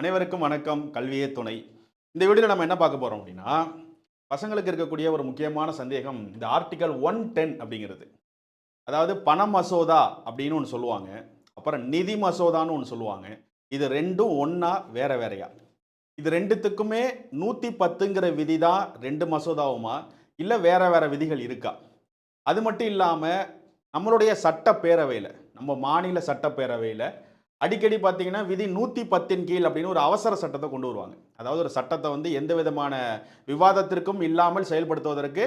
அனைவருக்கும் வணக்கம். கல்வியே துணை. இந்த வீடியோவில் நம்ம என்ன பார்க்க போகிறோம் அப்படின்னா பசங்களுக்கு இருக்கக்கூடிய ஒரு முக்கியமான சந்தேகம் இந்த ஆர்டிகல் ஒன் டென் அப்படிங்கிறது. அதாவது பண மசோதா அப்படின்னு ஒன்று சொல்லுவாங்க. அப்புறம் நிதி மசோதான்னு ஒன்று சொல்லுவாங்க. இது ரெண்டும் ஒன்றா வேற வேறையா? இது ரெண்டுத்துக்குமே நூற்றி பத்துங்கிற விதி தான் ரெண்டு மசோதாவுமா? இல்லை வேற வேற விதிகள் இருக்கா? அது மட்டும் இல்லாமல் நம்மளுடைய சட்டப்பேரவையில் நம்ம மாநில சட்டப்பேரவையில் அடிக்கடி பார்த்தீங்கன்னா விதி நூற்றி பத்தின் கீழ் அப்படின்னு ஒரு அவசர சட்டத்தை கொண்டு வருவாங்க. அதாவது ஒரு சட்டத்தை வந்து எந்த விதமான விவாதத்திற்கும் இல்லாமல் செயல்படுத்துவதற்கு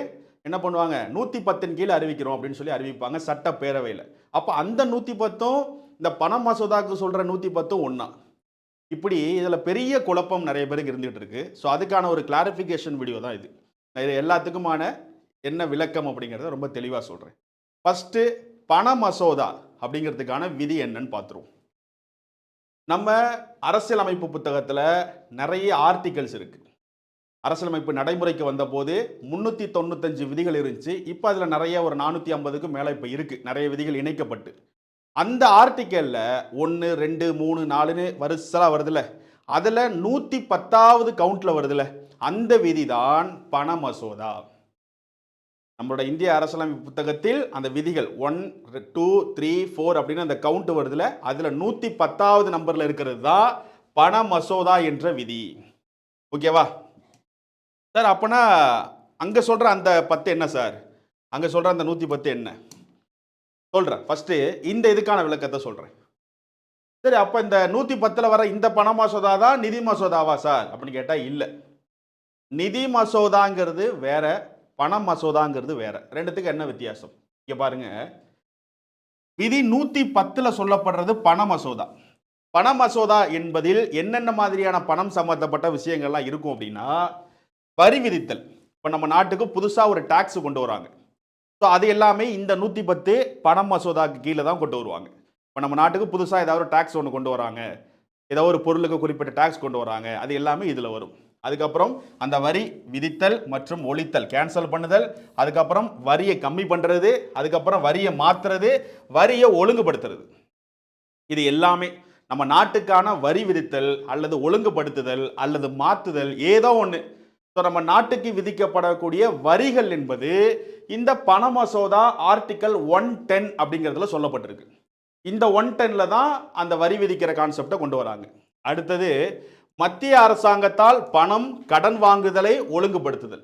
என்ன பண்ணுவாங்க? நூற்றி பத்தின் கீழ் அறிவிக்கிறோம் அப்படின்னு சொல்லி அறிவிப்பாங்க சட்டப்பேரவையில். அப்போ அந்த நூற்றி பத்தும் இந்த பண மசோதாவுக்கு சொல்கிற நூற்றி பத்தும் ஒன்றா இப்படி இதில் பெரிய குழப்பம் நிறைய பேருக்கு இருந்துகிட்டு இருக்கு. ஸோ அதுக்கான ஒரு கிளாரிஃபிகேஷன் வீடியோ தான் இது. இது எல்லாத்துக்குமான என்ன விளக்கம் அப்படிங்கிறத ரொம்ப தெளிவாக சொல்கிறேன் ஃபஸ்ட்டு பண மசோதா அப்படிங்கிறதுக்கான விதி என்னன்னு பார்த்துருவோம். நம்ம அரசியலமைப்பு புத்தகத்தில் நிறைய ஆர்டிகல்ஸ் இருக்குது அரசியலமைப்பு நடைமுறைக்கு வந்தபோது முந்நூற்றி தொண்ணூத்தஞ்சு விதிகள் இருந்துச்சு. இப்போ அதில் நிறைய ஒரு நானூற்றி ஐம்பதுக்கு மேலே இப்போ இருக்குது நிறைய விதிகள் இணைக்கப்பட்டு. அந்த ஆர்டிக்கலில் ஒன்று ரெண்டு மூணு நாலுன்னு வரிசலாக வருதுல்ல. அதில் நூற்றி பத்தாவது கவுண்டில் வருதுல்ல. அந்த விதி தான் பண மசோதா. நம்மளோட இந்திய அரசியலமைப்பு புத்தகத்தில் அந்த விதிகள் ஒன் டூ த்ரீ ஃபோர் அப்படின்னு அந்த கவுண்ட் வருதுல அதில் நூற்றி பத்தாவது நம்பரில் இருக்கிறது தான் பண மசோதா என்ற விதி. ஓகேவா சார் அப்போனா அங்கே சொல்கிற அந்த பத்து என்ன சார் அங்கே சொல்கிற அந்த நூற்றி பத்து என்ன? சொல்கிறேன் ஃபஸ்ட்டு இந்த இதுக்கான விளக்கத்தை சொல்கிறேன் சரி அப்போ இந்த நூற்றி பத்தில் வர இந்த பண மசோதா தான் நிதி மசோதாவா சார் அப்படின்னு கேட்டால் இல்லை. நிதி மசோதாங்கிறது வேற பண மசோதாங்கிறது வேற. ரெண்டுத்துக்கு என்ன வித்தியாசம்? இங்கே பாருங்க. விதி நூற்றி பத்தில் சொல்லப்படுறது பண மசோதா. பண மசோதா என்பதில் என்னென்ன மாதிரியான பணம் சம்பந்தப்பட்ட விஷயங்கள்லாம் இருக்கும் அப்படின்னா வரி விதித்தல். இப்போ நம்ம நாட்டுக்கு புதுசாக ஒரு டாக்ஸ் கொண்டு வராங்க. ஸோ அது எல்லாமே இந்த நூற்றி பத்து பண மசோதாக்கு கீழே தான் கொண்டு வருவாங்க. இப்போ நம்ம நாட்டுக்கு புதுசாக ஏதாவது ஒரு டாக்ஸ் ஒன்று கொண்டு வராங்க. ஏதோ ஒரு பொருளுக்கு குறிப்பிட்ட டாக்ஸ் கொண்டு வராங்க. அது எல்லாமே இதில் வரும். அதுக்கப்புறம் அந்த வரி விதித்தல் மற்றும் ஒழித்தல் கேன்சல் பண்ணுதல் அதுக்கப்புறம் வரியை கம்மி பண்ணுறது அதுக்கப்புறம் வரியை மாற்றுறது வரியை ஒழுங்குபடுத்துறது. இது எல்லாமே நம்ம நாட்டுக்கான வரி விதித்தல் அல்லது ஒழுங்குபடுத்துதல் அல்லது மாற்றுதல் ஏதோ ஒன்று ஸோ நம்ம நாட்டுக்கு விதிக்கப்படக்கூடிய வரிகள் என்பது இந்த பண மசோதா ஆர்டிக்கல் ஒன் டென் அப்படிங்கிறதுல சொல்லப்பட்டிருக்கு. இந்த ஒன் டெனில் தான் அந்த வரி விதிக்கிற கான்செப்டை கொண்டு வராங்க. அடுத்தது மத்திய அரசாங்கத்தால் பணம் கடன் வாங்குதலை ஒழுங்குபடுத்துதல்.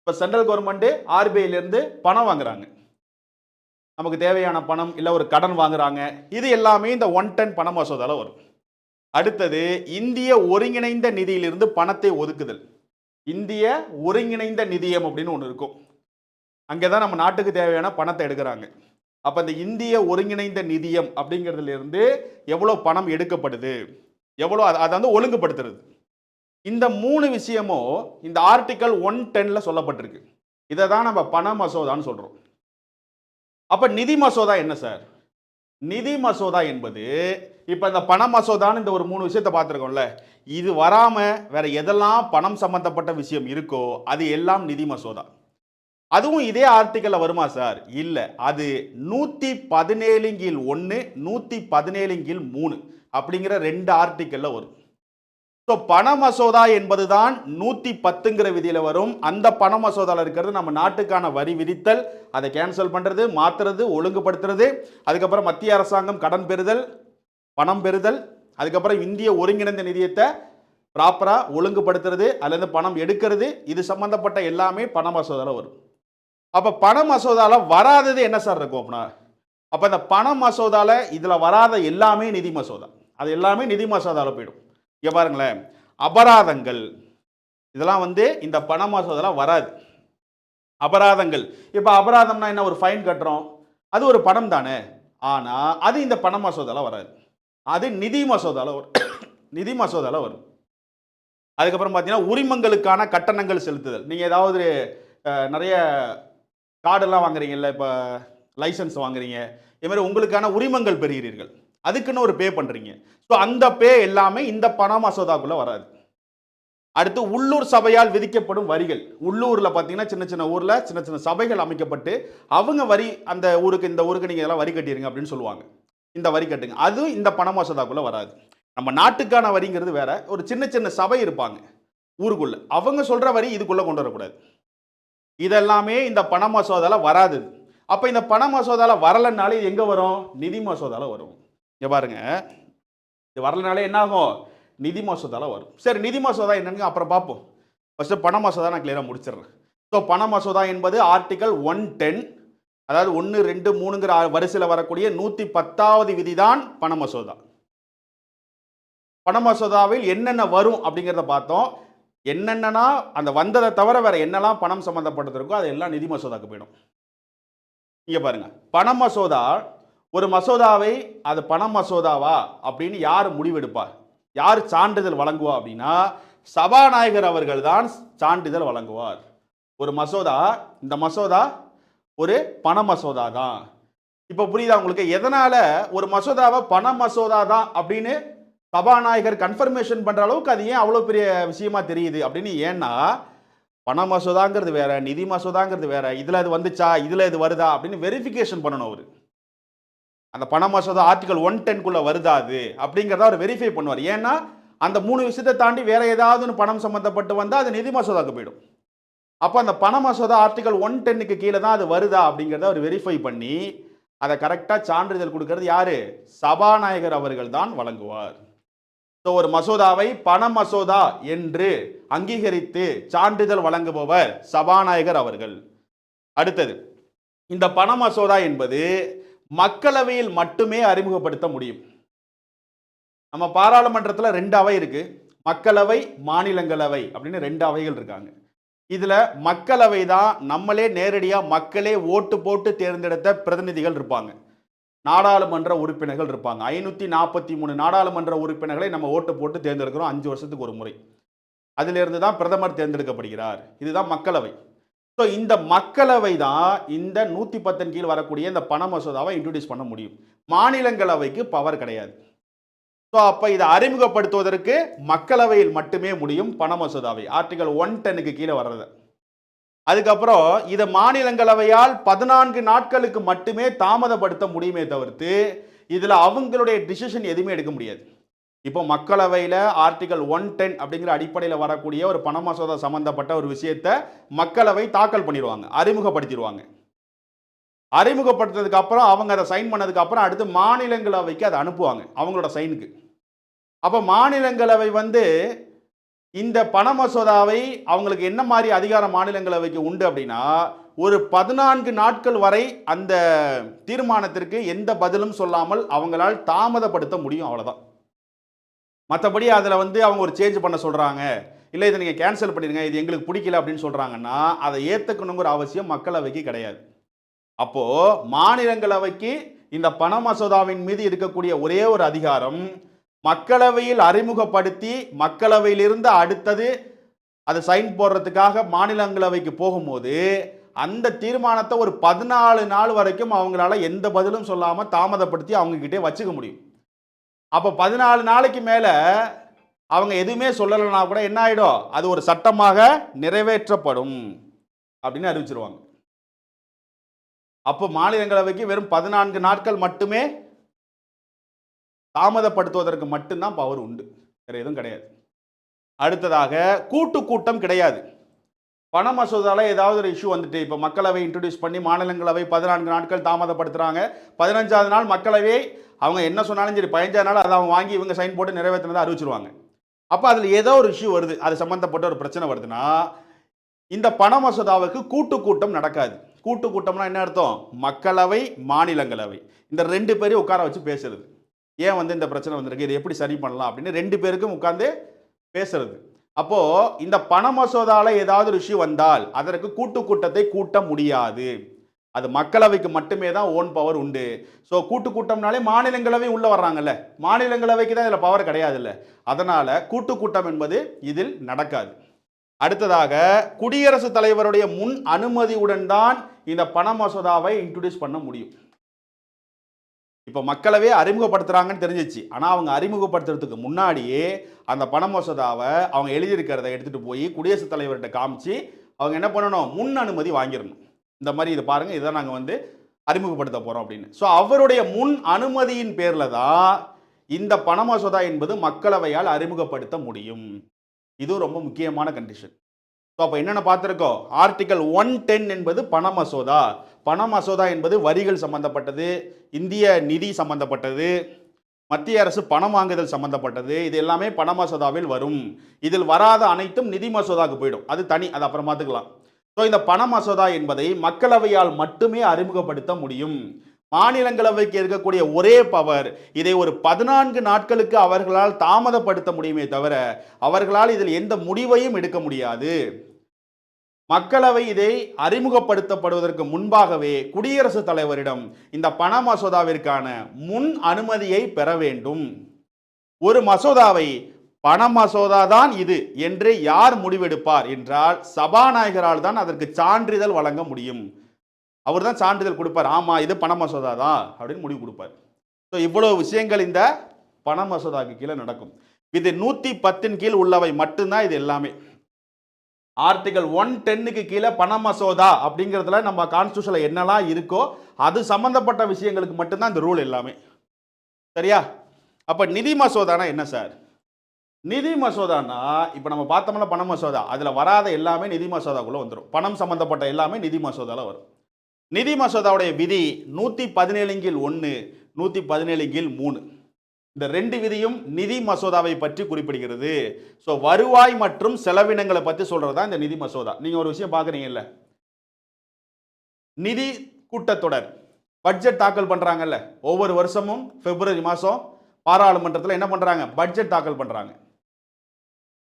இப்போ சென்ட்ரல் கவர்மெண்ட்டு ஆர்பிஐலேருந்து பணம் வாங்குறாங்க. நமக்கு தேவையான பணம் இல்லை ஒரு கடன் வாங்குறாங்க. இது எல்லாமே இந்த ஒன் டென் பண மசோதாவில் வரும். அடுத்தது இந்திய ஒருங்கிணைந்த நிதியிலிருந்து பணத்தை ஒதுக்குதல். இந்திய ஒருங்கிணைந்த நிதியம் அப்படின்னு ஒன்று இருக்கும். அங்கே தான் நம்ம நாட்டுக்கு தேவையான பணத்தை எடுக்கிறாங்க. அப்போ இந்த இந்திய ஒருங்கிணைந்த நிதியம் அப்படிங்கிறதுலேருந்து எவ்வளோ பணம் எடுக்கப்படுது? எவ்வளோ அதை அதை வந்து ஒழுங்குபடுத்துறது. இந்த மூணு விஷயமும் இந்த ஆர்டிக்கல் ஒன் டென்ல சொல்லப்பட்டிருக்கு. இதை தான் நம்ம பண மசோதான்னு சொல்கிறோம் அப்போ நிதி மசோதா என்ன சார்? நிதி மசோதா என்பது இப்போ இந்த பண மசோதான்னு இந்த ஒரு மூணு விஷயத்தை பார்த்துருக்கோம்ல இது வராமல் வேற எதெல்லாம் பணம் சம்மந்தப்பட்ட விஷயம் இருக்கோ அது எல்லாம் நிதி மசோதா. அதுவும் இதே ஆர்டிக்கலில் வருமா சார்? இல்லை. அது நூற்றி பதினேழு கீழ் ஒன்று நூற்றி பதினேழு கீழ் மூணு. அப்படிங்கிற ரெண்டு ஆர்டிக்கல்ல வரும். ஸோ பண மசோதா என்பது தான் நூற்றி பத்துங்கிற விதியில் வரும். அந்த பண மசோதாவில் இருக்கிறது நம்ம நாட்டுக்கான வரி விதித்தல் அதை கேன்சல் பண்ணுறது மாற்றுறது ஒழுங்குபடுத்துறது அதுக்கப்புறம் மத்திய அரசாங்கம் கடன் பெறுதல் பணம் பெறுதல் அதுக்கப்புறம் இந்திய ஒருங்கிணைந்த நிதியத்தை ப்ராப்பராக ஒழுங்குபடுத்துறது அல்லது பணம் எடுக்கிறது இது சம்மந்தப்பட்ட எல்லாமே பண மசோதாவில் வரும். அப்போ பண மசோதாவில் வராதது என்ன சார் இருக்கும் அப்படின்னா அப்போ இந்த பண மசோதாவில் இதில் வராத எல்லாமே நிதி மசோதா. அது எல்லாமே நிதி மசோதாவில் போயிடும். இங்கே பாருங்களேன். அபராதங்கள். இதெல்லாம் வந்து இந்த பண மசோதாலாம் வராது. அபராதங்கள். இப்போ அபராதம்னா என்ன? ஒரு ஃபைன் கட்டுறோம். அது ஒரு பணம் தானே. ஆனால் அது இந்த பண மசோதாவில் வராது. அது நிதி மசோதாவில் வரும். நிதி மசோதாவில் வரும். அதுக்கப்புறம் பார்த்தீங்கன்னா உரிமங்களுக்கான கட்டணங்கள் செலுத்துதல். நீங்கள் ஏதாவது நிறைய கார்டெல்லாம் வாங்குறீங்கல்ல இப்போ லைசன்ஸ் வாங்குறீங்க. இதுமாதிரி உங்களுக்கான உரிமங்கள் பெறுகிறீர்கள். அதுக்குன்னு ஒரு பே பண்ணுறீங்க ஸோ அந்த பே எல்லாமே இந்த பண மசோதாக்குள்ளே வராது. அடுத்து உள்ளூர் சபையால் விதிக்கப்படும் வரிகள். உள்ளூரில் பார்த்தீங்கன்னா சின்ன சின்ன ஊரில் சின்ன சின்ன சபைகள் அமைக்கப்பட்டு அவங்க வரி அந்த ஊருக்கு இந்த ஊருக்கு நீங்கள் இதெல்லாம் வரி கட்டிடுங்க அப்படின்னு சொல்லுவாங்க. இந்த வரி கட்டுங்க. அதுவும் இந்த பண மசோதாக்குள்ளே வராது. நம்ம நாட்டுக்கான வரிங்கிறது வேற. ஒரு சின்ன சின்ன சபை இருப்பாங்க ஊருக்குள்ளே. அவங்க சொல்கிற வரி இதுக்குள்ளே கொண்டு வரக்கூடாது. இதெல்லாமே இந்த பண மசோதாவில் வராது. அப்போ இந்த பண மசோதாவில் வரலைனாலே எங்கே வரும்? நிதி மசோதாவில் வரும். இங்கே பாருங்க. இது வரலனாலே என்ன ஆகும் நிதி மசோதால வரும். சரி நிதி மசோதா என்னன்னு அப்புறம் பார்ப்போம் ஃபஸ்ட்டு பண மசோதா நான் கிளியராக முடிச்சிடுறேன். ஸோ பண மசோதா என்பது ஆர்டிகல் ஒன் டென் அதாவது ஒன்று ரெண்டு மூணுங்கிற வரிசையில் வரக்கூடிய நூற்றி பத்தாவது விதி தான் பண மசோதா. பண மசோதாவில் என்னென்ன வரும் அப்படிங்கிறத பார்த்தோம். என்னென்னா அந்த வந்ததை தவிர வேற என்னெல்லாம் பணம் சம்மந்தப்பட்டது இருக்கோ அது நிதி மசோதாக்கு போயிடும். இங்கே பாருங்க. பண மசோதா ஒரு மசோதாவை அது பண மசோதாவா? அப்படின்னு யார் முடிவெடுப்பார்? யார் சான்றிதழ் வழங்குவா அப்படின்னா சபாநாயகர் அவர்கள் தான் சான்றிதழ் வழங்குவார். ஒரு மசோதா இந்த மசோதா ஒரு பண மசோதா தான் இப்போ புரியுதா உங்களுக்கு? எதனால ஒரு மசோதாவை பண மசோதா தான் அப்படின்னு சபாநாயகர் கன்ஃபர்மேஷன் பண்ணுற அளவுக்கு அது ஏன் அவ்வளோ பெரிய விஷயமா தெரியுது அப்படின்னு ஏன்னா பண மசோதாங்கிறது வேற நிதி மசோதாங்கிறது வேற இதில் அது வந்துச்சா இதில் இது வருதா அப்படின்னு வெரிஃபிகேஷன் பண்ணணும் அவர். அந்த பண மசோதா ஆர்டிகல் ஒன் டென்குள்ளே வருதா அது? அப்படிங்கிறத அவர் வெரிஃபை பண்ணுவார். ஏன்னா அந்த மூணு விஷயத்தை தாண்டி வேறு ஏதாவது ஒன்று பணம் சம்மந்தப்பட்டு வந்தால் அது நிதி மசோதாவுக்கு போயிடும். அப்போ அந்த பண மசோதா ஆர்டிகல் ஒன் டென்னுக்கு கீழே தான் அது வருதா அப்படிங்கிறத அவர் வெரிஃபை பண்ணி அதை கரெக்டாக சான்றிதழ் கொடுக்கறது யார்? சபாநாயகர் அவர்கள் தான் வழங்குவார். ஸோ ஒரு மசோதாவை பண மசோதா என்று அங்கீகரித்து சான்றிதழ் வழங்குபவர் சபாநாயகர் அவர்கள். அடுத்தது இந்த பண மசோதா என்பது மக்களவையில் மட்டுமே அறிமுகப்படுத்த முடியும். நம்ம பாராளுமன்றத்தில் ரெண்டு அவை இருக்கு. மக்களவை மாநிலங்களவை அப்படின்னு ரெண்டு அவைகள் இருக்காங்க. இதில் மக்களவை தான் நம்மளே நேரடியாக மக்களே ஓட்டு போட்டு தேர்ந்தெடுத்த பிரதிநிதிகள் இருப்பாங்க. நாடாளுமன்ற உறுப்பினர்கள் இருப்பாங்க. ஐநூற்றி நாற்பத்தி மூணு நாடாளுமன்ற உறுப்பினர்களை நம்ம ஓட்டு போட்டு தேர்ந்தெடுக்கிறோம். அஞ்சு வருஷத்துக்கு ஒரு முறை. அதிலிருந்து தான் பிரதமர் தேர்ந்தெடுக்கப்படுகிறார். இதுதான் மக்களவை. ஸோ இந்த மக்களவை தான் இந்த நூற்றி பத்தன் கீழ் வரக்கூடிய இந்த பண மசோதாவை இன்ட்ரடியூஸ் பண்ண முடியும். மாநிலங்களவைக்கு பவர் கிடையாது. ஸோ அப்போ இதை அறிமுகப்படுத்துவதற்கு மக்களவையில் மட்டுமே முடியும் பண மசோதாவை. ஆர்டிகல் ஒன் டென்னுக்கு கீழே வர்றது. அதுக்கப்புறம் இதை மாநிலங்களவையால் பதினான்கு நாட்களுக்கு மட்டுமே தாமதப்படுத்த முடியுமே தவிர்த்து இதில் அவங்களுடைய டிசிஷன் எதுவுமே எடுக்க முடியாது. இப்போ மக்களவையில் ஆர்டிகல் ஒன் டென் அப்படிங்கிற அடிப்படையில் வரக்கூடிய ஒரு பண மசோதா சம்பந்தப்பட்ட ஒரு விஷயத்தை மக்களவை தாக்கல் பண்ணிடுவாங்க அறிமுகப்படுத்திடுவாங்க. அறிமுகப்படுத்துறதுக்கு அப்புறம் அவங்க அதை சைன் பண்ணதுக்கு அப்புறம் அடுத்து மாநிலங்களவைக்கு அதை அனுப்புவாங்க அவங்களோட சைனுக்கு அப்போ மாநிலங்களவை வந்து இந்த பண மசோதாவை அவங்களுக்கு என்ன மாதிரி அதிகாரம் மாநிலங்களவைக்கு உண்டு அப்படின்னா ஒரு பதினான்கு நாட்கள் வரை அந்த தீர்மானத்திற்கு எந்த பதிலும் சொல்லாமல் அவங்களால் தாமதப்படுத்த முடியும் அவ்வளோதான் மற்றபடி அதில் வந்து அவங்க ஒரு சேஞ்ச் பண்ண சொல்கிறாங்க இல்லை இதை நீங்கள் கேன்சல் பண்ணிடுங்க இது எங்களுக்கு பிடிக்கல அப்படின்னு சொல்கிறாங்கன்னா அதை ஏற்றுக்கணுங்கிற அவசியம் மக்களவைக்கு கிடையாது. அப்போது மாநிலங்களவைக்கு இந்த பண மசோதாவின் மீது இருக்கக்கூடிய ஒரே ஒரு அதிகாரம் மக்களவையில் அறிமுகப்படுத்தி மக்களவையிலிருந்து அடுத்தது அதை சைன் போடுறதுக்காக மாநிலங்களவைக்கு போகும்போது அந்த தீர்மானத்தை ஒரு பதினாலு நாள் வரைக்கும் அவங்களால எந்த பதிலும் சொல்லாமல் தாமதப்படுத்தி அவங்கக்கிட்டே வச்சுக்க முடியும். அப்போ பதினாலு நாளைக்கு மேலே அவங்க எதுவுமே சொல்லலைன்னா கூட என்ன ஆகிடும் அது ஒரு சட்டமாக நிறைவேற்றப்படும் அப்படின்னு அறிவிச்சிருவாங்க. அப்போ மாநிலங்களவைக்கு வெறும் பதினான்கு நாட்கள் மட்டுமே தாமதப்படுத்துவதற்கு மட்டும்தான் பவர் உண்டு. வேறு எதுவும் கிடையாது. அடுத்ததாக கூட்டு கூட்டம் கிடையாது. பண மசோதாவில் ஏதாவது ஒரு இஷ்யூ வந்துட்டு இப்போ மக்களவை இன்ட்ரடியூஸ் பண்ணி மாநிலங்களவை பதினான்கு நாட்கள் தாமதப்படுத்துகிறாங்க பதினஞ்சாவது நாள் மக்களவை அவங்க என்ன சொன்னாலும் சரி பயஞ்சதுனால அதை அவங்க வாங்கி இவங்க சைன் போட்டு நிறைவேற்றினதை அறிவிச்சிருவாங்க. அப்போ அதில் ஏதோ ஒரு இஷ்யூ வருது. அது சம்மந்தப்பட்ட ஒரு பிரச்சனை வருதுன்னா இந்த பண மசோதாவுக்கு கூட்டு கூட்டம் நடக்காது. கூட்டு கூட்டம்னா என்ன அர்த்தம்? மக்களவை மாநிலங்களவை. இந்த ரெண்டு பேரையும் உட்கார வச்சு பேசுறது. ஏன் வந்து இந்த பிரச்சனை வந்திருக்கு? இதை எப்படி சரி பண்ணலாம்? அப்படின்னு ரெண்டு பேருக்கும் உட்காந்து பேசுறது. அப்போது இந்த பண மசோதாவில் ஏதாவது ஒரு இஷ்யூ வந்தால் அதற்கு கூட்டு கூட்டத்தை கூட்ட முடியாது. அது மக்களவைக்கு மட்டுமே தான் ஓன் பவர் உண்டு. ஸோ கூட்டு கூட்டம்னாலே மாநிலங்களவை உள்ளே வர்றாங்கல்ல. மாநிலங்களவைக்கு தான் இதில் பவர் கிடையாதுல்ல. அதனால் கூட்டு கூட்டம் என்பது இதில் நடக்காது. அடுத்ததாக குடியரசுத் தலைவருடைய முன் அனுமதியுடன் தான் இந்த பண மசோதாவை இன்ட்ரடியூஸ் பண்ண முடியும். இப்போ மக்களவே அறிமுகப்படுத்துகிறாங்கன்னு தெரிஞ்சிச்சு. ஆனால் அவங்க அறிமுகப்படுத்துறதுக்கு முன்னாடியே அந்த பண மசோதாவை அவங்க எழுதியிருக்கிறத எடுத்துகிட்டு போய் குடியரசுத் தலைவர்கிட்ட காமிச்சு அவங்க என்ன பண்ணணும்? முன் அனுமதி வாங்கிடணும். இந்த மாதிரி இதை பாருங்கள் இதை நாங்கள் வந்து அறிமுகப்படுத்த போகிறோம் அப்படின்னு. ஸோ அவருடைய முன் அனுமதியின் பேரில் தான் இந்த பண மசோதா என்பது மக்களவையால் அறிமுகப்படுத்த முடியும். இது ரொம்ப முக்கியமான கண்டிஷன் ஸோ அப்போ என்னென்ன பார்த்துருக்கோம்? ஆர்டிகல் ஒன் டென் என்பது பண மசோதா. பண மசோதா என்பது வரிகள் சம்பந்தப்பட்டது இந்திய நிதி சம்பந்தப்பட்டது மத்திய அரசு பணம் வாங்குதல் சம்பந்தப்பட்டது இது எல்லாமே பண மசோதாவில் வரும். இதில் வராத அனைத்தும் நிதி மசோதாவுக்கு போயிடும். அது தனி அது அப்புறம் பார்த்துக்கலாம். ஸோ இந்த பண மசோதா என்பதை மக்களவையால் மட்டுமே அறிமுகப்படுத்த முடியும். மாநிலங்களவைக்கு இருக்கக்கூடிய ஒரே பவர் இதை ஒரு பதினான்கு நாட்களுக்கு அவர்களால் தாமதப்படுத்த முடியுமே தவிர அவர்களால் இதில் எந்த முடிவையும் எடுக்க முடியாது. மக்களவை இதை அறிமுகப்படுத்தப்படுவதற்கு முன்பாகவே குடியரசுத் தலைவரிடம் இந்த பண மசோதாவிற்கான முன் அனுமதியை பெற வேண்டும். ஒரு மசோதாவை பண மசோதா தான் இது என்று யார் முடிவெடுப்பார் என்றால் சபாநாயகரால் தான் அதற்கு சான்றிதழ் வழங்க முடியும். அவர் தான் சான்றிதழ் கொடுப்பார். ஆமாம் இது பண மசோதா தான் அப்படின்னு முடிவு கொடுப்பார். ஸோ இவ்வளோ விஷயங்கள் இந்த பண மசோதாவுக்கு கீழே நடக்கும். இது நூற்றி பத்தின் கீழ் உள்ளவை மட்டும்தான் இது எல்லாமே. ஆர்டிகல் ஒன் டென்னுக்கு கீழே பண மசோதா அப்படிங்கிறதுல நம்ம கான்ஸ்டியூஷனில் என்னெல்லாம் இருக்கோ அது சம்மந்தப்பட்ட விஷயங்களுக்கு மட்டும்தான் இந்த ரூல் எல்லாமே. சரியா? அப்போ நிதி மசோதானா என்ன சார் நிதி மசோதானா இப்போ நம்ம பார்த்தோம்னா பண மசோதா அதில் வராத எல்லாமே நிதி மசோதாக்குள்ளே வந்துடும் பணம் சம்மந்தப்பட்ட எல்லாமே நிதி மசோதாவில் வரும். நிதி மசோதாவுடைய விதி நூற்றி பதினேழு கீழ் ஒன்று நூற்றி பதினேழு கீழ் மூணு. இந்த ரெண்டு விதியும் நிதி மசோதாவை பற்றி குறிப்பிடுகிறது. ஸோ வருவாய் மற்றும் செலவினங்களை பற்றி சொல்கிறது தான் இந்த நிதி மசோதா. நீங்கள் ஒரு விஷயம் பார்க்குறீங்கல்ல நிதி கூட்டத்தொடர் பட்ஜெட் தாக்கல் பண்ணுறாங்கல்ல ஒவ்வொரு வருஷமும் பிப்ரவரி மாதம் பாராளுமன்றத்தில் என்ன பண்ணுறாங்க பட்ஜெட் தாக்கல் பண்ணுறாங்க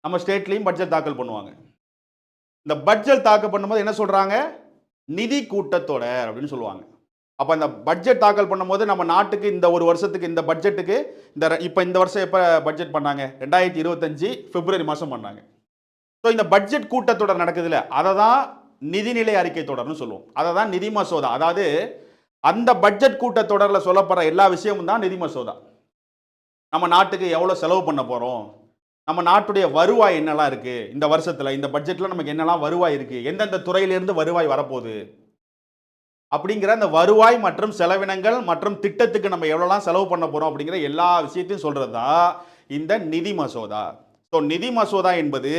நம்ம ஸ்டேட்லேயும் பட்ஜெட் தாக்கல் பண்ணுவாங்க. இந்த பட்ஜெட் தாக்கல் பண்ணும்போது என்ன சொல்கிறாங்க நிதி கூட்டத்தொடர் அப்படின்னு சொல்லுவாங்க. அப்போ இந்த பட்ஜெட் தாக்கல் பண்ணும்போது நம்ம நாட்டுக்கு இந்த ஒரு வருஷத்துக்கு இந்த பட்ஜெட்டுக்கு இந்த இப்போ இந்த வருஷம் எப்போ பட்ஜெட் பண்ணாங்க? ரெண்டாயிரத்தி இருபத்தஞ்சி பிப்ரவரி மாதம் பண்ணாங்க. ஸோ இந்த பட்ஜெட் கூட்டத்தொடர் நடக்குதுல்ல அதை தான் நிதிநிலை அறிக்கை தொடர்னு சொல்லுவோம். அதை தான் நிதி மசோதா. அதாவது அந்த பட்ஜெட் கூட்டத்தொடரில் சொல்லப்படுற எல்லா விஷயமும் தான் நிதி மசோதா. நம்ம நாட்டுக்கு எவ்வளோ செலவு பண்ண போகிறோம் நம்ம நாட்டுடைய வருவாய் என்னெல்லாம் இருக்குது இந்த வருஷத்தில் இந்த பட்ஜெட்டில் நமக்கு என்னெல்லாம் வருவாய் இருக்குது எந்தெந்த துறையிலேருந்து வருவாய் வரப்போகுது? அப்படிங்கிற அந்த வருவாய் மற்றும் செலவினங்கள் மற்றும் திட்டத்துக்கு நம்ம எவ்வளோலாம் செலவு பண்ண போகிறோம் அப்படிங்கிற எல்லா விஷயத்தையும் சொல்கிறது தான் இந்த நிதி மசோதா. ஸோ நிதி மசோதா என்பது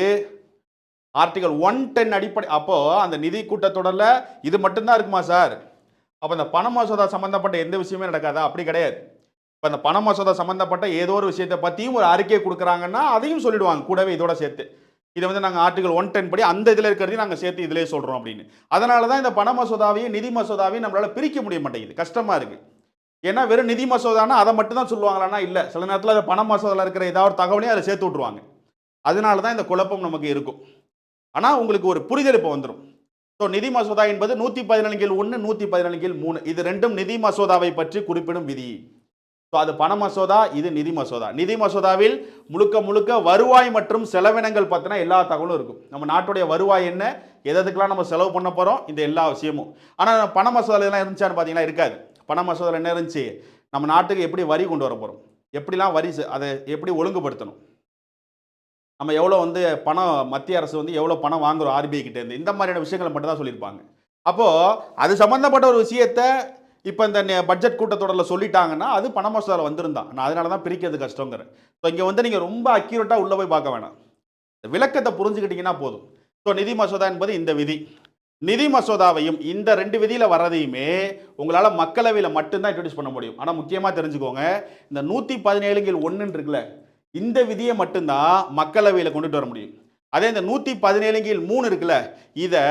ஆர்டிகல் ஒன் டென் அடிப்படை அப்போது அந்த நிதி கூட்டத்தொடரில் இது மட்டும்தான் இருக்குமா சார்? அப்போ இந்த பண மசோதா சம்மந்தப்பட்ட எந்த விஷயமே நடக்காதா? அப்படி கிடையாது. இப்போ அந்த பண மசோதா சம்மந்தப்பட்ட ஏதோ ஒரு விஷயத்தை பற்றியும் ஒரு அறிக்கை கொடுக்குறாங்கன்னா அதையும் சொல்லிடுவாங்க கூடவே இதோட சேர்த்து. இதை வந்து நாங்கள் ஆர்டிகல் ஒன் டென் படி அந்த இதில் இருக்கிறதையும் நாங்கள் சேர்த்து இதிலே சொல்கிறோம் அப்படின்னு. அதனால தான் இந்த பண மசோதாவையும் நிதி மசோதாவையும் நம்மளால் பிரிக்க முடிய மாட்டேங்குது. கஷ்டமாக இருக்குது ஏன்னா வெறும் நிதி மசோதானா அதை மட்டும் தான் சொல்லுவாங்களான்னா இல்லை. சில நேரத்தில் அது பண மசோதாவில் இருக்கிற ஏதாவது ஒரு தகவலையும் அதை சேர்த்து விட்ருவாங்க அதனால தான் இந்த குழப்பம் நமக்கு இருக்கும். ஆனால் உங்களுக்கு ஒரு புரிதல் இப்போ வந்துடும் ஸோ நிதி மசோதா என்பது நூற்றி பதினேழு கீழ் ஒன்று நூற்றி பதினேழு கீழ் மூணு. இது ரெண்டும் நிதி மசோதாவை பற்றி குறிப்பிடும் விதி. ஸோ அது பண மசோதா இது நிதி மசோதா. நிதி மசோதாவில் முழுக்க முழுக்க வருவாய் மற்றும் செலவினங்கள் பார்த்தினா எல்லா தகவலும் இருக்கும். நம்ம நாட்டுடைய வருவாய் என்ன எதுக்கெல்லாம் நம்ம செலவு பண்ண போகிறோம் இந்த எல்லா விஷயமும். ஆனால் பண மசோதாவில் எல்லாம் இருந்துச்சான்னு பார்த்தீங்கன்னா இருக்காது. பண மசோதாவில் என்ன இருந்துச்சு நம்ம நாட்டுக்கு எப்படி வரி கொண்டு வர போகிறோம் எப்படிலாம் வரி செ- அதை எப்படி ஒழுங்குபடுத்தணும்? நம்ம எவ்வளோ வந்து பணம் மத்திய அரசு வந்து எவ்வளோ பணம் வாங்குறோம் ஆர்பிஐ கிட்டேருந்து. இந்த மாதிரியான விஷயங்களை மட்டும் தான் சொல்லியிருப்பாங்க. அப்போது அது சம்மந்தப்பட்ட ஒரு விஷயத்தை இப்போ இந்த பட்ஜெட் கூட்டத்தொடரில் சொல்லிட்டாங்கன்னா அது பண மசோதாவில் வந்திருந்தான். நான் அதனால தான் பிரிக்கிறது கஷ்டங்கிறேன். ஸோ இங்கே வந்து நீங்கள் ரொம்ப அக்யூரேட்டாக உள்ளே போய் பார்க்க வேணாம். இந்த விளக்கத்தை புரிஞ்சுக்கிட்டீங்கன்னா போதும். ஸோ நிதி மசோதா என்பது இந்த விதி. நிதி மசோதாவையும் இந்த ரெண்டு விதியில் வர்றதையுமே உங்களால் மக்களவையில் மட்டும்தான் இன்ட்ரடியூஸ் பண்ண முடியும். ஆனால் முக்கியமாக தெரிஞ்சுக்கோங்க. இந்த நூற்றி பதினேழுங்கில் ஒன்றுன்னு இருக்குல்ல இந்த விதியை மட்டும்தான் மக்களவையில் கொண்டுட்டு வர முடியும். அதே இந்த நூற்றி பதினேழுங்கில் மூணு இருக்குல்ல இதை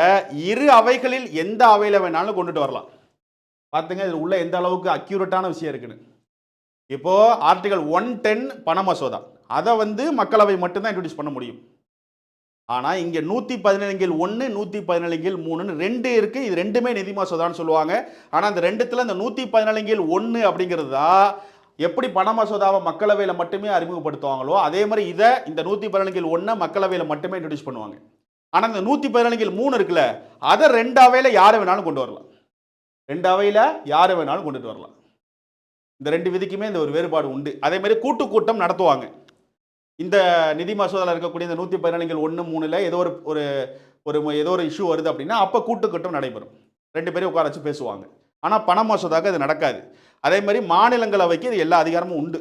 இரு அவைகளில் எந்த அவையில் வேணாலும் கொண்டுட்டு வரலாம். பார்த்துங்க இதில் உள்ள எந்த அளவுக்கு அக்யூரேட்டான விஷயம் இருக்குன்னு. இப்போது ஆர்டிகல் ஒன் டென் பண மசோதா. அதை வந்து மக்களவை மட்டும்தான் இன்ட்ரடியூஸ் பண்ண முடியும். ஆனால் இங்கே நூற்றி பதினேழுங்கில் ஒன்று நூற்றி பதினேழுங்கில் மூணுன்னு ரெண்டு இருக்குது இது ரெண்டுமே நிதி மசோதான்னு சொல்லுவாங்க. ஆனால் அந்த ரெண்டுத்தில் இந்த நூற்றி பதினேழுங்கில் ஒன்று அப்படிங்கிறது தான் எப்படி பண மசோதாவை மக்களவையில் மட்டுமே அறிமுகப்படுத்துவாங்களோ அதே மாதிரி இதை இந்த நூற்றி பதினேழுங்கில் ஒன்றை மக்களவையில் மட்டுமே இன்ட்ரடியூஸ் பண்ணுவாங்க. ஆனால் இந்த நூற்றி பதினேழுங்கில் மூணு இருக்குல்ல அதை ரெண்டாவையில் யாரை வேணாலும் கொண்டு வரலாம். ரெண்டு அவையில் யாரை வேணாலும் கொண்டுட்டு வரலாம். இந்த ரெண்டு விதிக்குமே இந்த ஒரு வேறுபாடு உண்டு. அதே மாதிரி கூட்டு கூட்டம் நடத்துவாங்க. இந்த நிதி மசோதாவில் இருக்கக்கூடிய இந்த நூற்றி பதினேழுங்கள் ஒன்று மூணில் ஏதோ ஒரு ஒரு ஒரு ஏதோ ஒரு இஷ்யூ வருது அப்படின்னா அப்போ கூட்டு கூட்டம் நடைபெறும். ரெண்டு பேரும் உட்கார வச்சு பேசுவாங்க. ஆனால் பண மசோதாவுக்கு அது நடக்காது. அதே மாதிரி மாநிலங்களவைக்கு இது எல்லா அதிகாரமும் உண்டு.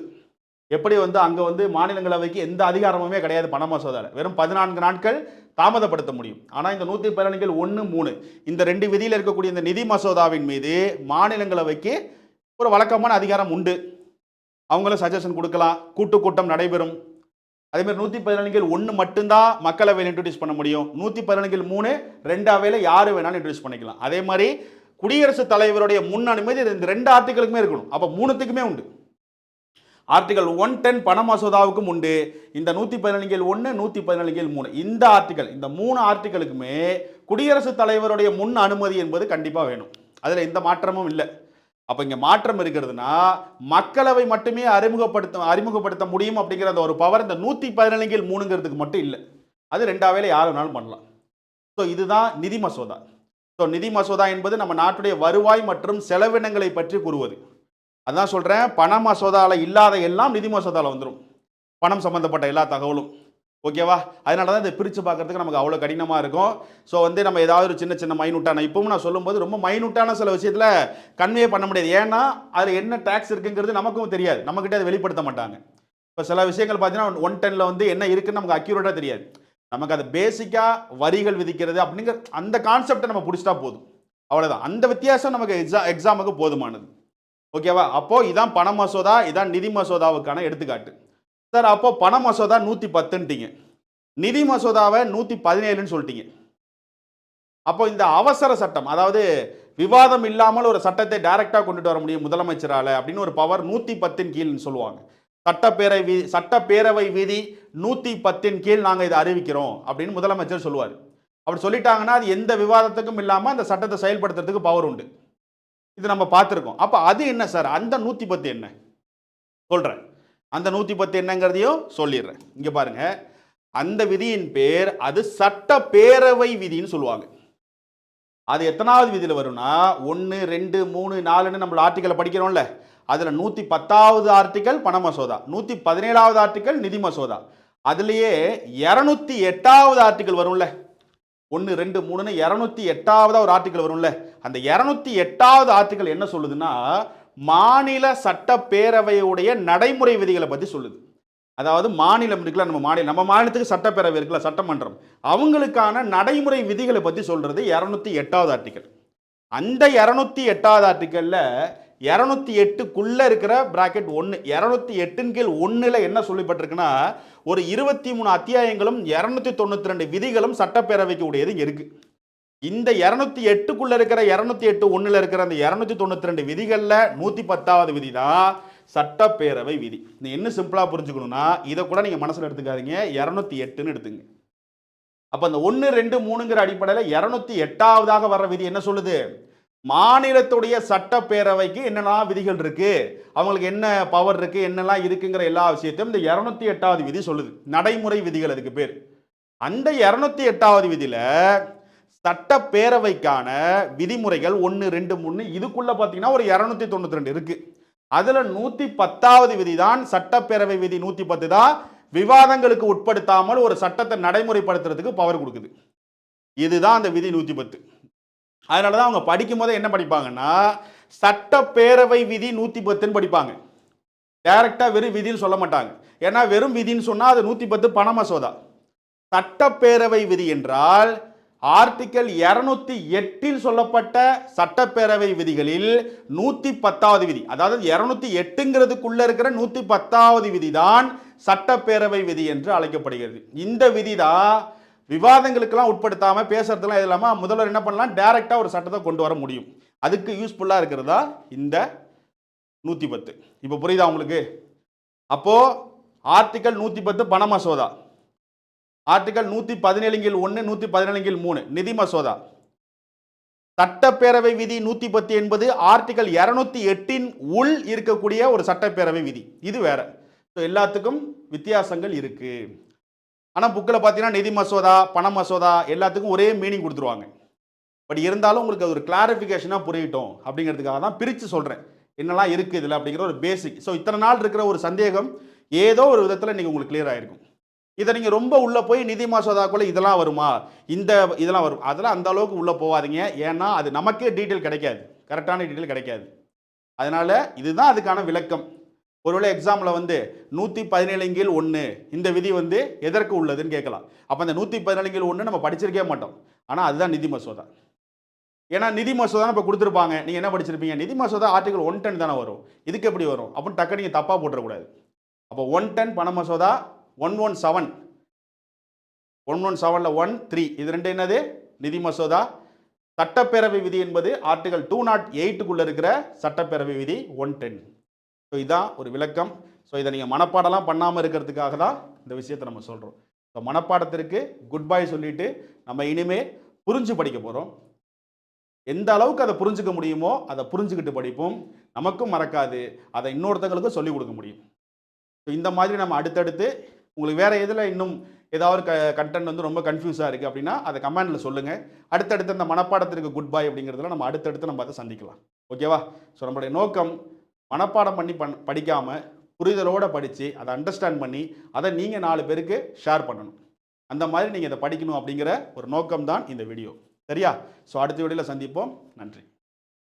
எப்படி வந்து அங்கே வந்து மாநிலங்களவைக்கு எந்த அதிகாரமுமே கிடையாது பண மசோதாவில் வெறும் பதினான்கு நாட்கள் தாமதப்படுத்த முடியும். ஆனால் இந்த நூற்றி பதினஞ்சில் ஒன்று மூணு இந்த ரெண்டு விதியில் இருக்கக்கூடிய இந்த நிதி மசோதாவின் மீது மாநிலங்களவைக்கு ஒரு வழக்கமான அதிகாரம் உண்டு. அவங்களும் சஜஷன் கொடுக்கலாம். கூட்டு கூட்டம் நடைபெறும். அதேமாதிரி நூற்றி பதினான்கில் ஒன்று மட்டும்தான் மக்களவையில் இன்ட்ரடியூஸ் பண்ண முடியும். நூற்றி பதினான்கில் மூணு ரெண்டாவையில் யார் வேணாலும் இன்ட்ரடியூஸ் பண்ணிக்கலாம். அதே மாதிரி குடியரசுத் தலைவருடைய முன் அனுமதி இந்த ரெண்டு ஆர்டிகளுக்குமே இருக்கணும். அப்போ மூணுத்துக்குமே உண்டு. ஆர்டிகல் ஒன் டென் பண மசோதாவுக்கும் உண்டு. இந்த நூற்றி பதினான்கில் ஒன்று நூற்றி பதினான்கில் மூணு. இந்த ஆர்டிகல் இந்த மூணு ஆர்டிகளுக்குமே குடியரசுத் தலைவருடைய முன் அனுமதி என்பது கண்டிப்பாக வேணும். அதில் எந்த மாற்றமும் இல்லை. அப்போ இங்கே மாற்றம் இருக்கிறதுனா மக்களவை மட்டுமே அறிமுகப்படுத்த அறிமுகப்படுத்த முடியும் அப்படிங்கிற அந்த ஒரு பவர் இந்த நூற்றி பதினான்கில் மூணுங்கிறதுக்கு மட்டும் இல்லை. அது ரெண்டாவேல யார் வேணாலும் பண்ணலாம். ஸோ இதுதான் நிதி மசோதா. ஸோ நிதி மசோதா என்பது நம்ம நாட்டுடைய வருவாய் மற்றும் செலவினங்களை பற்றி கூறுவது. அதான் சொல்கிறேன் பண மசோதாவில் இல்லாத எல்லாம் நிதி மசோதாவில் வந்துடும் பணம் சம்மந்தப்பட்ட எல்லா தகவலும். ஓகேவா? அதனால தான் இதை பிரித்து பார்க்கறதுக்கு நமக்கு அவ்வளோ கடினமாக இருக்கும். ஸோ வந்து நம்ம ஏதாவது ஒரு சின்ன சின்ன மைனூட்டான இப்பவும் நான் சொல்லும்போது ரொம்ப மைனூட்டான சில விஷயத்தில் கன்வே பண்ண முடியாது. ஏன்னா அதில் என்ன டேக்ஸ் இருக்குங்கிறது நமக்கும் தெரியாது. நம்மக்கிட்ட அதை வெளிப்படுத்த மாட்டாங்க. இப்போ சில விஷயங்கள் பார்த்தீங்கன்னா ஒன் டென்னில் வந்து என்ன இருக்குன்னு நமக்கு அக்யூரேட்டாக தெரியாது. நமக்கு அது பேசிக்காக வரிகள் விதிக்கிறது அப்படிங்கிற அந்த கான்செப்டை நம்ம பிடிச்சிட்டா போதும். அவ்வளோதான் அந்த வித்தியாசம் நமக்கு எக்ஸா எக்ஸாமுக்கு போதுமானது. ஓகேவா? அப்போ இதான் பண மசோதா இதான் நிதி மசோதாவுக்கான எடுத்துக்காட்டு. சார் அப்போ பண மசோதா நூற்றி பத்துன்ட்டீங்க நிதி மசோதாவை நூற்றி பதினேழுன்னு சொல்லிட்டீங்க. அப்போ இந்த அவசர சட்டம் அதாவது விவாதம் இல்லாமல் ஒரு சட்டத்தை டைரக்டாக கொண்டுட்டு வர முடியும் முதலமைச்சரால் அப்படின்னு ஒரு பவர் நூற்றி பத்தின் கீழ்னு சொல்லுவாங்க. சட்டப்பேரவை வீதி சட்டப்பேரவை விதி நூற்றி பத்தின் கீழ் நாங்கள் இதை அறிவிக்கிறோம் அப்படின்னு முதலமைச்சர் சொல்லுவார். அப்படி சொல்லிட்டாங்கன்னா அது எந்த விவாதத்துக்கும் இல்லாமல் அந்த சட்டத்தை செயல்படுத்துறதுக்கு பவர் உண்டு. இது நம்ம பார்த்துருக்கோம். அப்போ அது என்ன சார்? அந்த நூற்றி பத்து என்ன? சொல்கிறேன் அந்த நூற்றி பத்து என்னங்கிறதையும் சொல்லிடுறேன். இங்கே பாருங்கள் அந்த விதியின் பேர் அது சட்டப்பேரவை விதின்னு சொல்லுவாங்க. அது எத்தனாவது விதியில் வரும்னா ஒன்று ரெண்டு மூணு நாலுன்னு நம்ம ஆர்டிக்கலை படிக்கிறோம்ல. அதில் நூற்றி பத்தாவது ஆர்டிக்கல் பண மசோதா நூற்றி பதினேழாவது ஆர்டிக்கல் நிதி மசோதா. அதுலேயே இரநூத்தி எட்டாவது ஆர்டிக்கல் வரும்ல. ஒன்று ரெண்டு மூணுன்னு இரநூத்தி எட்டாவதா ஒரு ஆர்டிக்கல் வரும்ல. அந்த இரநூத்தி எட்டாவது ஆர்டிக்கல் என்ன சொல்லுதுன்னா மாநில சட்டப்பேரவையுடைய நடைமுறை விதிகளை பற்றி சொல்லுது. அதாவது மாநிலம் இருக்குல்ல நம்ம மாநிலம் நம்ம மாநிலத்துக்கு சட்டப்பேரவை இருக்குல்ல சட்டமன்றம். அவங்களுக்கான நடைமுறை விதிகளை பற்றி சொல்கிறது இரநூத்தி எட்டாவது ஆர்டிக்கல். அந்த இரநூத்தி எட்டாவது ஆர்டிக்கலில் இரநூத்தி எட்டுக்குள்ளே இருக்கிற பிராக்கெட் ஒன்று இரநூத்தி எட்டின் கீழ் ஒன்றில் என்ன சொல்லப்பட்டிருக்குன்னா ஒரு இருபத்தி மூணு அத்தியாயங்களும் இரநூத்தி தொண்ணூற்றி ரெண்டு விதிகளும் சட்டப்பேரவைக்கு உடையது இங்கே இருக்குது இந்த இரநூத்தி எட்டுக்குள்ளே இருக்கிற இரநூத்தி எட்டு ஒன்றில் இருக்கிற அந்த இரநூத்தி தொண்ணூற்றி ரெண்டு விதிகளில் நூற்றி பத்தாவது விதி தான் சட்டப்பேரவை விதி. நீ என்ன சிம்பிளாக புரிஞ்சுக்கணும்னா இதை கூட நீங்கள் மனசில் எடுத்துக்காதீங்க. இரநூத்தி எட்டுன்னு எடுத்துங்க. அப்போ அந்த ஒன்று ரெண்டு மூணுங்கிற அடிப்படையில் இரநூத்தி எட்டாவதாக வர்ற விதி என்ன சொல்லுது? மாநிலத்துடைய சட்டப்பேரவைக்கு என்னெல்லாம் விதிகள் இருக்கு? அவங்களுக்கு என்ன பவர் இருக்கு? என்னெல்லாம் இருக்குங்கிற எல்லா விஷயத்தையும் இந்த இரநூத்தி எட்டாவது விதி சொல்லுது. நடைமுறை விதிகள் அதுக்கு பேர். அந்த இரநூத்தி எட்டாவது விதியில சட்டப்பேரவைக்கான விதிமுறைகள் ஒன்று ரெண்டு மூணு இதுக்குள்ள பார்த்தீங்கன்னா ஒரு இரநூத்தி தொண்ணூத்தி ரெண்டு இருக்கு. அதுல நூத்தி பத்தாவது விதி தான் சட்டப்பேரவை விதி. நூத்தி பத்து தான் விவாதங்களுக்கு உட்படுத்தாமல் ஒரு சட்டத்தை நடைமுறைப்படுத்துறதுக்கு பவர் கொடுக்குது. இதுதான் அந்த விதி நூத்தி பத்து. அதனால தான் அவங்க படிக்கும் போதே என்ன படிப்பாங்கன்னா சட்டப்பேரவை விதி நூற்றி பத்துன்னு படிப்பாங்க டைரெக்டாக வெறும் விதின்னு சொல்ல மாட்டாங்க. ஏன்னா வெறும் விதின்னு சொன்னால் அது நூற்றி பத்து பண மசோதா. சட்டப்பேரவை விதி என்றால் ஆர்டிக்கல் இரநூத்தி எட்டில் சொல்லப்பட்ட சட்டப்பேரவை விதிகளில் நூற்றி பத்தாவது விதி அதாவது இரநூத்தி எட்டுங்கிறதுக்குள்ளே இருக்கிற நூற்றி பத்தாவது விதி தான் சட்டப்பேரவை விதி என்று அழைக்கப்படுகிறது. இந்த விதி தான் விவாதங்களுக்கெல்லாம் உட்படுத்தாமல் பேசுறதுலாம் இது இல்லாமல் முதல்வர் என்ன பண்ணலாம்? டைரெக்டாக ஒரு சட்டத்தை கொண்டு வர முடியும். அதுக்கு யூஸ்ஃபுல்லாக இருக்கிறதா? இந்த நூற்றி பத்து இப்போ புரியுதா உங்களுக்கு? அப்போது ஆர்டிக்கல் நூற்றி பத்து பண மசோதா. ஆர்டிக்கல் நூற்றி பதினேழுங்கில் ஒன்று நூற்றி பதினேழுங்கில் மூணு நிதி மசோதா. சட்டப்பேரவை விதி நூற்றி பத்து என்பது ஆர்டிக்கல் இரநூத்தி எட்டின் உள் இருக்கக்கூடிய ஒரு சட்டப்பேரவை விதி. இது வேற. ஸோ எல்லாத்துக்கும் வித்தியாசங்கள் இருக்குது ஆனால் புக்கில் பார்த்தீங்கன்னா நிதி மசோதா பண மசோதா எல்லாத்துக்கும் ஒரே மீனிங் கொடுத்துருவாங்க. பட் இருந்தாலும் உங்களுக்கு அது ஒரு கிளாரிஃபிகேஷனாக புரியட்டும் அப்படிங்கிறதுக்காக தான் பிரித்து சொல்கிறேன் என்னெல்லாம் இருக்குது இதில் அப்படிங்கிற ஒரு பேசிக் ஸோ இத்தனை நாள் இருக்கிற ஒரு சந்தேகம் ஏதோ ஒரு விதத்தில் நீங்கள் உங்களுக்கு கிளியர் ஆகிருக்கும் இதை நீங்கள் ரொம்ப உள்ளே போய் நிதி மசோதாக்குள்ளே இதெல்லாம் வருமா? இந்த இதெல்லாம் வரும். அதெல்லாம் அந்த அளவுக்கு உள்ளே போகாதீங்க ஏன்னா அது நமக்கே டீட்டெயில் கிடைக்காது. கரெக்டான டீட்டெயில் கிடைக்காது. அதனால் இதுதான் அதுக்கான விளக்கம். ஒருவேளை எக்ஸாமில் வந்து நூற்றி பதினேழு கீழ் ஒன்று இந்த விதி வந்து எதற்கு உள்ளதுன்னு கேட்கலாம். அப்போ அந்த நூற்றி பதினேழு கீழ் ஒன்று நம்ம படிச்சிருக்கவே மாட்டோம். ஆனால் அதுதான் நிதி மசோதா. ஏன்னா நிதி மசோதா இப்போ கொடுத்துருப்பாங்க. நீங்கள் என்ன படிச்சிருப்பீங்க? நிதி மசோதா ஆர்டிகல் ஒன் டென் தானே வரும். இதுக்கு எப்படி வரும்? அப்படின்னு டக்கு நீங்கள் தப்பாக போட்டுறக்கூடாது அப்போ ஒன் டென் பண மசோதா one one seven one one செவனில் ஒன் த்ரீ இது ரெண்டு என்னது? நிதி மசோதா. சட்டப்பேரவை விதி என்பது ஆர்டிகல் டூ நாட் எயிட்டுக்குள்ளே இருக்கிற சட்டப்பேரவை விதி ஒன் டென் ஸோ இதான் ஒரு விளக்கம். ஸோ இதை நீங்கள் மனப்பாடம்லாம் பண்ணாமல் இருக்கிறதுக்காக தான் இந்த விஷயத்தை நம்ம சொல்கிறோம் ஸோ மனப்பாடத்திற்கு குட் பை சொல்லிட்டு நம்ம இனிமே புரிஞ்சு படிக்க போகிறோம் எந்த அளவுக்கு அதை புரிஞ்சுக்க முடியுமோ அதை புரிஞ்சுக்கிட்டு படிப்போம். நமக்கும் மறக்காது. அதை இன்னொருத்தங்களுக்கும் சொல்லிக் கொடுக்க முடியும். ஸோ இந்த மாதிரி நம்ம அடுத்தடுத்து உங்களுக்கு வேறு எதில் இன்னும் ஏதாவது க கண்டென்ட் வந்து ரொம்ப கன்ஃபியூஸாக இருக்குது அப்படின்னா அதை கமெண்டில் சொல்லுங்கள் அடுத்தடுத்து அந்த மனப்பாடத்திற்கு குட் பை அப்படிங்கிறதுல நம்ம அடுத்தடுத்து நம்ம அதை சந்திக்கலாம். ஓகேவா ஸோ நம்மளுடைய நோக்கம் மனப்பாடம் பண்ணி பண் படிக்காமல் புரிதலோடு படித்து அதை அண்டர்ஸ்டாண்ட் பண்ணி அதை நீங்கள் நாலு பேருக்கு ஷேர் பண்ணணும். அந்த மாதிரி நீங்கள் இதை படிக்கணும் அப்படிங்கிற ஒரு நோக்கம் தான் இந்த வீடியோ சரியா? ஸோ அடுத்த வீடியோவில் சந்திப்போம். நன்றி.